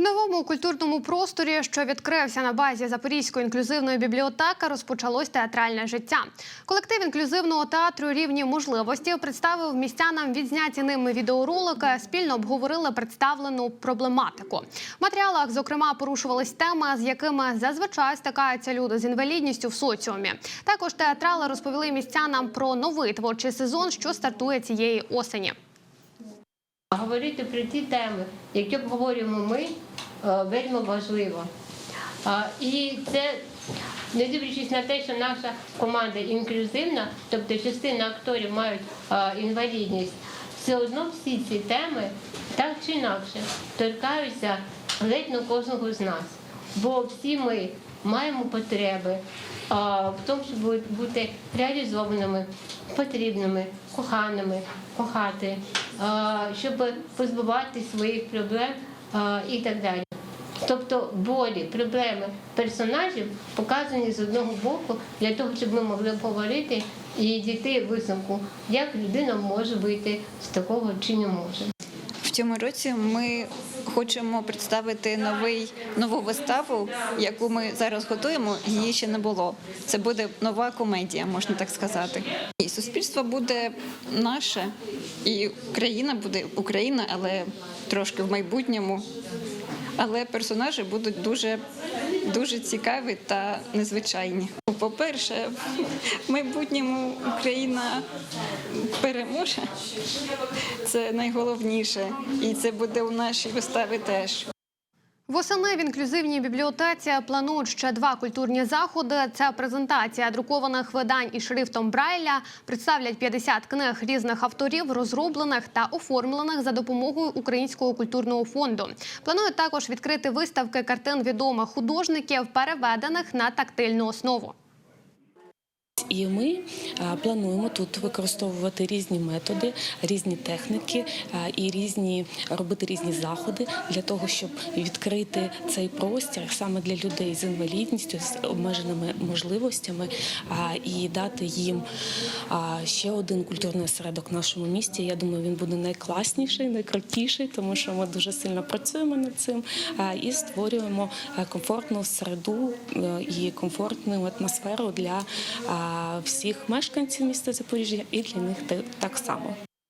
Новому культурному просторі, що відкрився на базі Запорізької інклюзивної бібліотеки, розпочалось театральне життя. Колектив інклюзивного театру рівні можливості представив містянам відзняті ними відеоролики, спільно обговорили представлену проблематику. В матеріалах, зокрема, порушувались теми, з якими зазвичай стикаються люди з інвалідністю в соціумі. Також театрали розповіли містянам про новий творчий сезон, що стартує цієї осені. Говорити про ті теми, які обговорюємо ми, вельми важливо. І це не дивлячись на те, що наша команда інклюзивна, тобто частина акторів мають е, інвалідність, все одно всі ці теми так чи інакше торкаються ледь на кожного з нас. Бо всі ми маємо потреби в тому, щоб бути реалізованими, потрібними, коханими, кохати, щоб позбувати своїх проблем і так далі. Тобто болі, проблеми персонажів показані з одного боку для того, щоб ми могли говорити і дійти висновку, як людина може вийти з такого чи не може. В цьому році ми хочемо представити новий нову виставу, яку ми зараз готуємо. Її ще не було. Це буде нова комедія, можна так сказати. І суспільство буде наше, і країна буде Україна, але трошки в майбутньому. Але персонажі будуть дуже дуже цікаві та незвичайні. По-перше, в майбутньому Україна переможе. Це найголовніше, і це буде у нашій виставі теж. Восени в інклюзивній бібліотеці планують ще два культурні заходи. Це презентація друкованих видань із шрифтом Брайля. Представлять 50 книг різних авторів, розроблених та оформлених за допомогою Українського культурного фонду. Планують також відкрити виставки картин відомих художників, переведених на тактильну основу. І ми е, плануємо тут використовувати різні методи, різні техніки е, і різні робити різні заходи для того, щоб відкрити цей простір саме для людей з інвалідністю, з обмеженими можливостями і дати їм ще один культурний осередок в нашому місті. Я думаю, він буде найкласніший, найкрутіший, тому що ми дуже сильно працюємо над цим і створюємо е, комфортну середу і комфортну атмосферу для всіх мешканців міста Запоріжжя і для них так само.